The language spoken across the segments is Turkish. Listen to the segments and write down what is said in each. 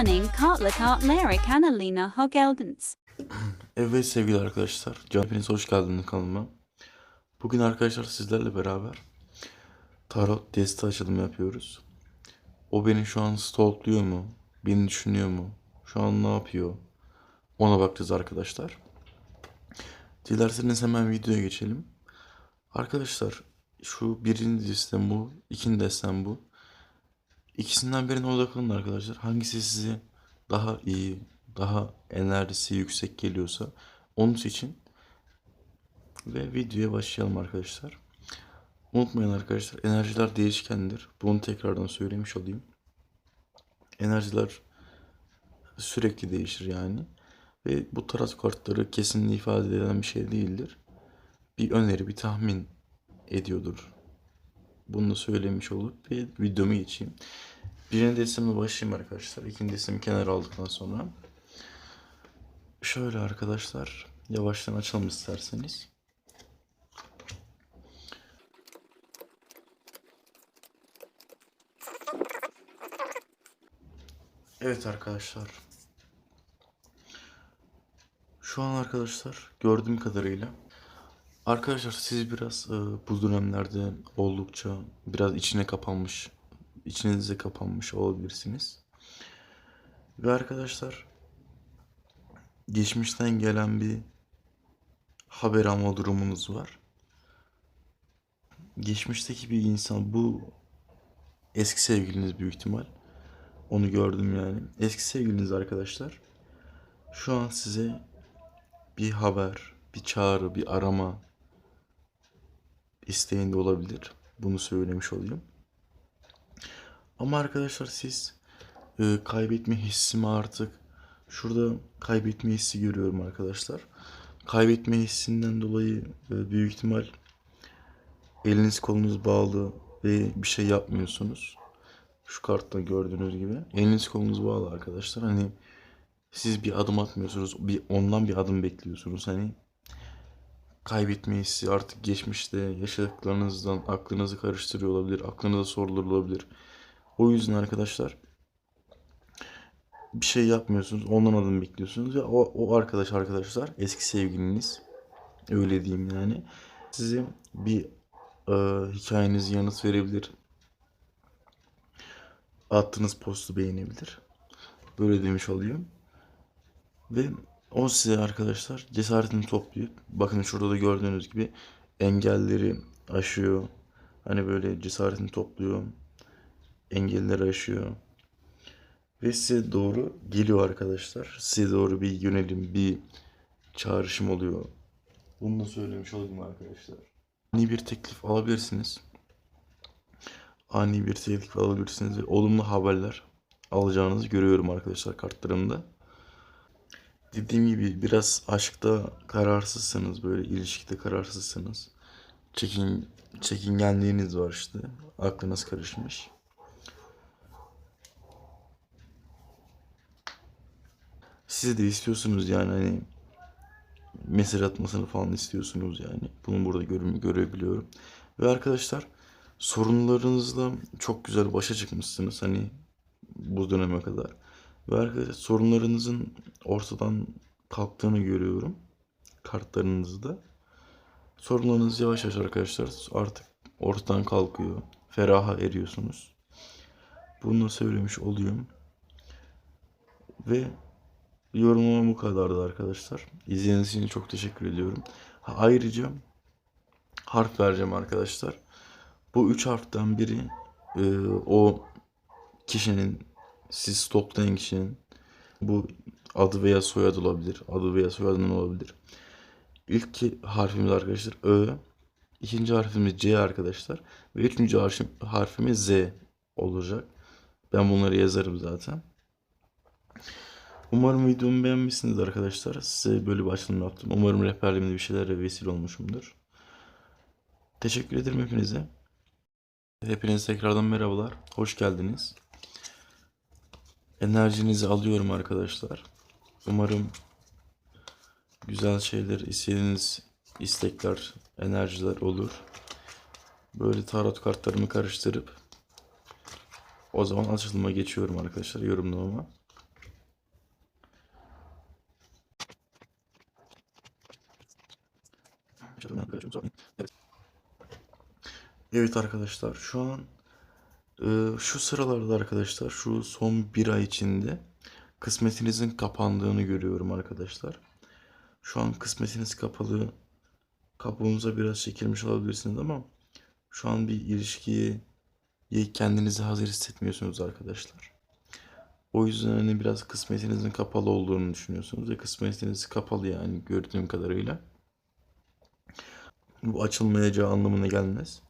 Learning kartla kartlara kanalına hoş geldiniz. Evet sevgili arkadaşlar, Can hepiniz hoş geldiniz kanalıma. Bugün arkadaşlar sizlerle beraber tarot deste açılımı yapıyoruz. O beni şu an stalkluyor mu? Beni düşünüyor mu? Şu an ne yapıyor? Ona bakacağız arkadaşlar. Dilerseniz hemen videoya geçelim. Arkadaşlar şu birinci destem bu, ikinci destem bu. İkisinden birine odaklanın arkadaşlar. Hangisi size daha iyi, daha enerjisi yüksek geliyorsa onun için ve videoya başlayalım arkadaşlar. Unutmayın arkadaşlar enerjiler değişkendir. Bunu tekrardan söylemiş olayım. Enerjiler sürekli değişir yani. Ve bu tarot kartları kesinlikle ifade eden bir şey değildir. Bir öneri, bir tahmin ediyordur. Bunu da söylemiş olup bir videomu geçeyim. Birinci destemle başlayayım arkadaşlar. İkinci destemi kenara aldıktan sonra. Şöyle arkadaşlar. Yavaştan açalım isterseniz. Evet arkadaşlar. Şu an arkadaşlar gördüğüm kadarıyla Arkadaşlar siz biraz e, bu dönemlerde oldukça biraz içine kapanmış, içinize kapanmış olabilirsiniz. Ve arkadaşlar geçmişten gelen bir haber alma durumunuz var. Geçmişteki bir insan bu eski sevgiliniz büyük ihtimal. Onu gördüm yani. Eski sevgiliniz arkadaşlar. Şu an size bir haber, bir çağrı, bir arama isteğinde olabilir. Bunu söylemiş olayım. Ama arkadaşlar siz e, kaybetme hissimi artık şurada kaybetme hissi görüyorum arkadaşlar. Kaybetme hissinden dolayı e, büyük ihtimal eliniz kolunuz bağlı ve bir şey yapmıyorsunuz. Şu kartta gördüğünüz gibi. Eliniz kolunuz bağlı arkadaşlar. Hani siz bir adım atmıyorsunuz. Bir ondan bir adım bekliyorsunuz. Hani kaybetme hissi artık geçmişte yaşadıklarınızdan aklınızı karıştırıyor olabilir. Aklınıza sorular olabilir. O yüzden arkadaşlar bir şey yapmıyorsunuz. Ondan adım bekliyorsunuz. Ve o, o arkadaş arkadaşlar eski sevgiliniz öyle diyeyim yani. Size bir e, hikayeniz yanıt verebilir. Attığınız postu beğenebilir. Böyle demiş olayım. Ve o size arkadaşlar cesaretini toplayıp bakın şurada da gördüğünüz gibi engelleri aşıyor. Hani böyle cesaretini topluyor. Engelleri aşıyor. Ve size doğru geliyor arkadaşlar. Size doğru bir yönelim, bir çağrışım oluyor. Bunu da söylemiş olayım arkadaşlar. Ani bir teklif alabilirsiniz. Ani bir teklif alabilirsiniz ve olumlu haberler alacağınızı görüyorum arkadaşlar kartlarımda. Dediğim gibi biraz aşkta kararsızsınız böyle ilişkide kararsızsınız. Çekin, çekingenliğiniz var işte. Aklınız karışmış. Siz de istiyorsunuz yani hani mesaj atmasını falan istiyorsunuz yani. Bunu burada görüm görebiliyorum. Ve arkadaşlar sorunlarınızla çok güzel başa çıkmışsınız hani bu döneme kadar. Ve arkadaşlar sorunlarınızın ortadan kalktığını görüyorum. Kartlarınızda. Sorunlarınız yavaş yavaş arkadaşlar artık ortadan kalkıyor. Feraha eriyorsunuz. Bunu söylemiş oluyorum. Ve yorumum bu kadardı arkadaşlar. İzlediğiniz için çok teşekkür ediyorum. Ha, ayrıca harf vereceğim arkadaşlar. Bu üç harften biri e, o kişinin siz stoklayan kişinin bu adı veya soyadı olabilir. Adı veya soyadının olabilir. İlk harfimiz arkadaşlar Ö. ikinci harfimiz C arkadaşlar. Ve üçüncü harfim, harfimiz Z olacak. Ben bunları yazarım zaten. Umarım videomu beğenmişsiniz arkadaşlar. Size böyle bir açılım yaptım. Umarım rehberliğimde bir şeylere vesile olmuşumdur. Teşekkür ederim hepinize. Hepinize tekrardan merhabalar. Hoş geldiniz enerjinizi alıyorum arkadaşlar. Umarım güzel şeyler, istediğiniz istekler, enerjiler olur. Böyle tarot kartlarımı karıştırıp o zaman açılıma geçiyorum arkadaşlar yorumlamama. Evet arkadaşlar şu an şu sıralarda arkadaşlar şu son bir ay içinde kısmetinizin kapandığını görüyorum arkadaşlar. Şu an kısmetiniz kapalı. Kabuğunuza biraz çekilmiş olabilirsiniz ama şu an bir ilişkiye kendinizi hazır hissetmiyorsunuz arkadaşlar. O yüzden hani biraz kısmetinizin kapalı olduğunu düşünüyorsunuz ve kısmetiniz kapalı yani gördüğüm kadarıyla. Bu açılmayacağı anlamına gelmez.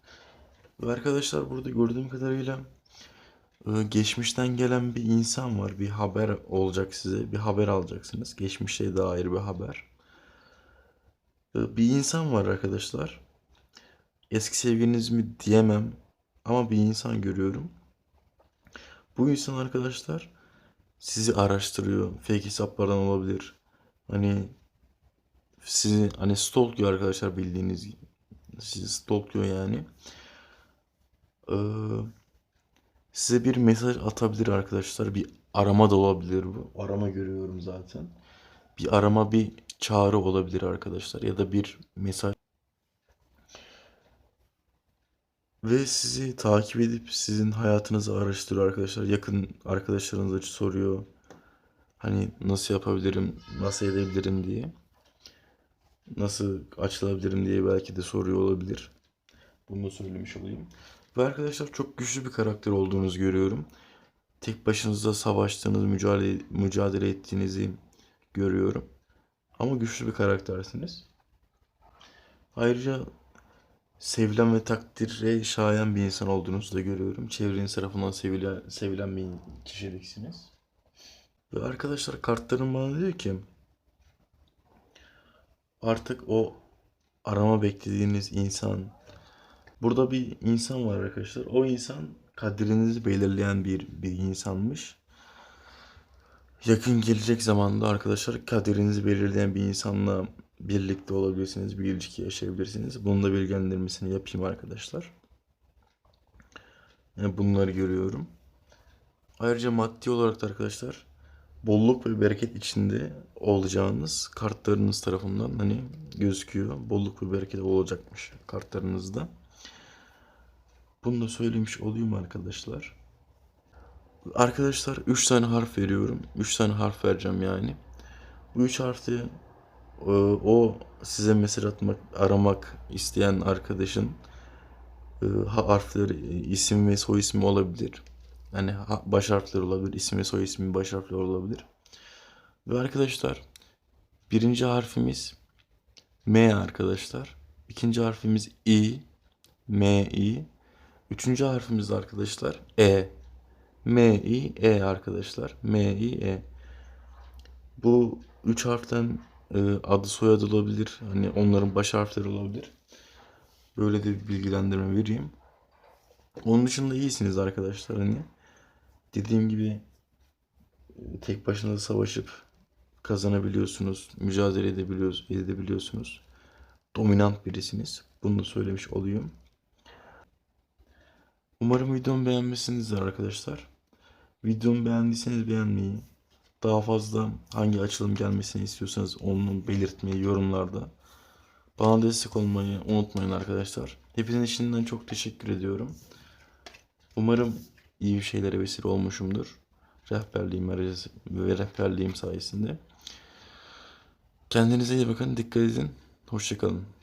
Ve arkadaşlar burada gördüğüm kadarıyla e, geçmişten gelen bir insan var. Bir haber olacak size. Bir haber alacaksınız. Geçmişe dair bir haber. E, Bir insan var arkadaşlar. Eski sevgiliniz mi diyemem. Ama bir insan görüyorum. Bu insan arkadaşlar sizi araştırıyor. Fake hesaplardan olabilir. Hani sizi hani stalkluyor arkadaşlar bildiğiniz gibi. Sizi stalkluyor yani. Ee, size bir mesaj atabilir arkadaşlar. Bir arama da olabilir bu. Arama görüyorum zaten. Bir arama bir çağrı olabilir arkadaşlar. Ya da bir mesaj. Ve sizi takip edip sizin hayatınızı araştırıyor arkadaşlar. Yakın arkadaşlarınıza soruyor. Hani nasıl yapabilirim, nasıl edebilirim diye. Nasıl açılabilirim diye belki de soruyor olabilir. Bunu da söylemiş olayım. Ve arkadaşlar çok güçlü bir karakter olduğunuzu görüyorum. Tek başınıza savaştığınız, mücadele, mücadele ettiğinizi görüyorum. Ama güçlü bir karaktersiniz. Ayrıca sevilen ve takdire şayan bir insan olduğunuzu da görüyorum. Çevreniz tarafından sevilen, sevilen bir kişiliksiniz. Ve arkadaşlar kartlarım bana diyor ki artık o arama beklediğiniz insan burada bir insan var arkadaşlar. O insan kaderinizi belirleyen bir bir insanmış. Yakın gelecek zamanda arkadaşlar kaderinizi belirleyen bir insanla birlikte olabilirsiniz, bir ilişki yaşayabilirsiniz. Bunun da bilgilendirmesini yapayım arkadaşlar. Yani bunları görüyorum. Ayrıca maddi olarak da arkadaşlar bolluk ve bereket içinde olacağınız kartlarınız tarafından hani gözüküyor. Bolluk ve bereket olacakmış kartlarınızda. Bunu da söylemiş olayım arkadaşlar. Arkadaşlar 3 tane harf veriyorum. 3 tane harf vereceğim yani. Bu 3 harfte e, o size mesaj atmak, aramak isteyen arkadaşın e, ha- harfleri, isim ve soy ismi olabilir. Yani baş harfleri olabilir, isim ve soy ismi baş harfleri olabilir. Ve arkadaşlar birinci harfimiz M arkadaşlar. İkinci harfimiz I, M, I. Üçüncü harfimiz de arkadaşlar E. M, I, E arkadaşlar. M, I, E. Bu üç harften e, adı soyadı olabilir. Hani onların baş harfleri olabilir. Böyle de bir bilgilendirme vereyim. Onun dışında iyisiniz arkadaşlar hani. Dediğim gibi e, tek başınıza savaşıp kazanabiliyorsunuz. Mücadele edebiliyoruz, edebiliyorsunuz. Dominant birisiniz. Bunu da söylemiş olayım. Umarım videomu beğenmişsinizdir arkadaşlar. Videomu beğendiyseniz beğenmeyi, daha fazla hangi açılım gelmesini istiyorsanız onu belirtmeyi yorumlarda. Bana destek olmayı unutmayın arkadaşlar. Hepinizin şimdiden çok teşekkür ediyorum. Umarım iyi bir şeylere vesile olmuşumdur. Rehberliğim ve rehberliğim sayesinde. Kendinize iyi bakın, dikkat edin. Hoşçakalın.